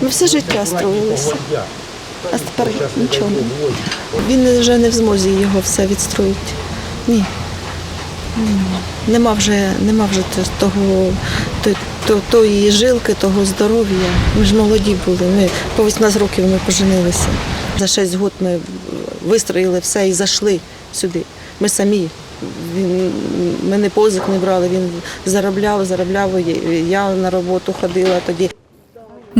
Ми все життя строїлися. А тепер нічого. Він вже не в змозі його все відстроїти. Ні. Нема вже, нема вже того, то- то- тої жилки, того здоров'я. Ми ж молоді були. Ми по 18 років ми поженилися. За 6 років ми вистроїли все і зайшли сюди. Ми самі. Він, ми не позик не брали, він заробляв, заробляв. Я на роботу ходила тоді.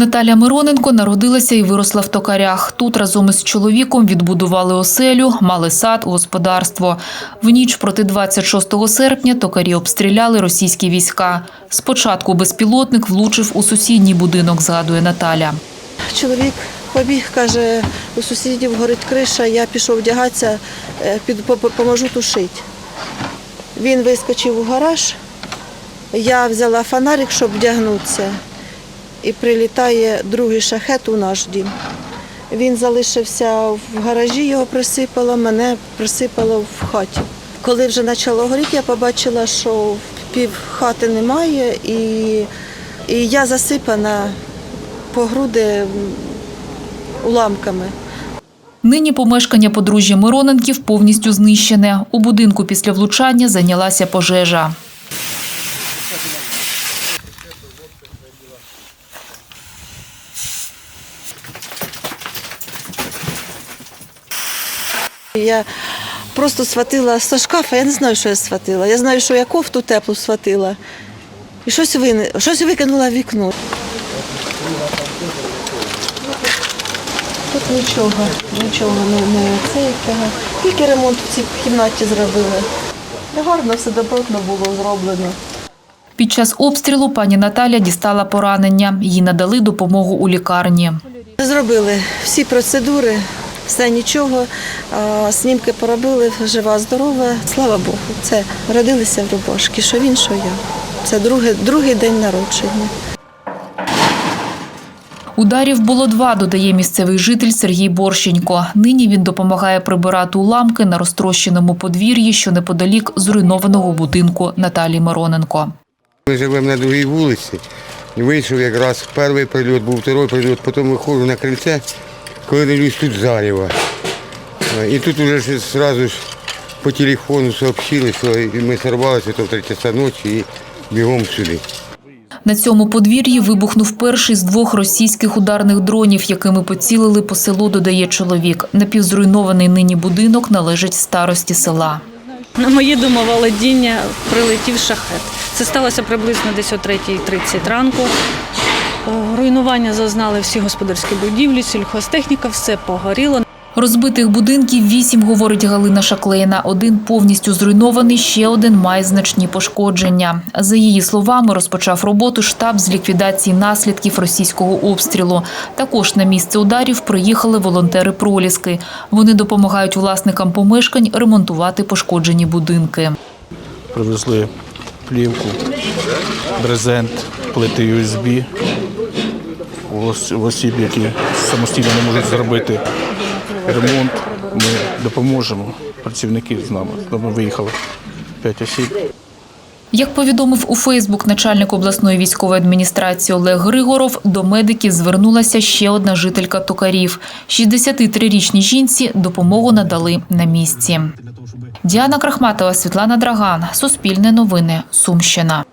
Наталя Мироненко народилася і виросла в токарях. Тут разом із чоловіком відбудували оселю, мали сад, господарство. В ніч проти 26 серпня токарі обстріляли російські війська. Спочатку безпілотник влучив у сусідній будинок, згадує Наталя. Чоловік побіг, каже, у сусідів горить криша, я пішов вдягатися, е, поможу тушити. Він вискочив у гараж, я взяла фонарик, щоб вдягнутися, і прилітає другий шахет у наш дім. Він залишився в гаражі, його присипало, мене присипало в хаті. Коли вже почало горіти, я побачила, що пів хати немає, і, і я засипана по груди уламками. Нині помешкання подружжя Мироненків повністю знищене. У будинку після влучання зайнялася пожежа. Я просто схватила з шкафа, я не знаю, що я схватила. Я знаю, що я кофту теплу схватила. І щось, щось викинула в вікно. Тут нічого, нічого не, не це якого. Тільки ремонт в цій кімнаті зробили. Гарно все добротно було зроблено. Під час обстрілу пані Наталя дістала поранення. Їй надали допомогу у лікарні. Зробили всі процедури, все нічого. Снімки поробили, жива, здорова. Слава Богу, це родилися в рубашки, що він, що я. Це другий, другий день народження. Ударів було два, додає місцевий житель Сергій Борщенько. Нині він допомагає прибирати уламки на розтрощеному подвір'ї, що неподалік зруйнованого будинку Наталі Мироненко. Ми живемо на другій вулиці. Вийшов якраз перший прильот, був другий прильот, потім виходжу на крильце, коли дивлюсь, тут зарево. І тут вже одразу ж по телефону сообщили, що ми сорвалися то в 3 часа ночі і бігом сюди. На цьому подвір'ї вибухнув перший з двох російських ударних дронів, якими поцілили по селу, додає чоловік. Напівзруйнований нині будинок належить старості села. На моє домоволодіння прилетів шахет. Це сталося приблизно десь о 3.30 ранку. Е, Руйнування зазнали всі господарські будівлі, сільхозтехніка, все погоріло. Розбитих будинків вісім, говорить Галина Шаклейна. Один повністю зруйнований, ще один має значні пошкодження. За її словами, розпочав роботу штаб з ліквідації наслідків російського обстрілу. Також на місце ударів приїхали волонтери проліски. Вони допомагають власникам помешкань ремонтувати пошкоджені будинки. Привезли плівку, брезент, плити USB у осіб, які самостійно не можуть зробити ремонт. Ми допоможемо. Працівники з нами. Нами виїхало 5 осіб. Як повідомив у Фейсбук начальник обласної військової адміністрації Олег Григоров, до медиків звернулася ще одна жителька токарів. 63-річній жінці допомогу надали на місці. Діана Крахматова, Світлана Драган, Суспільне новини, Сумщина.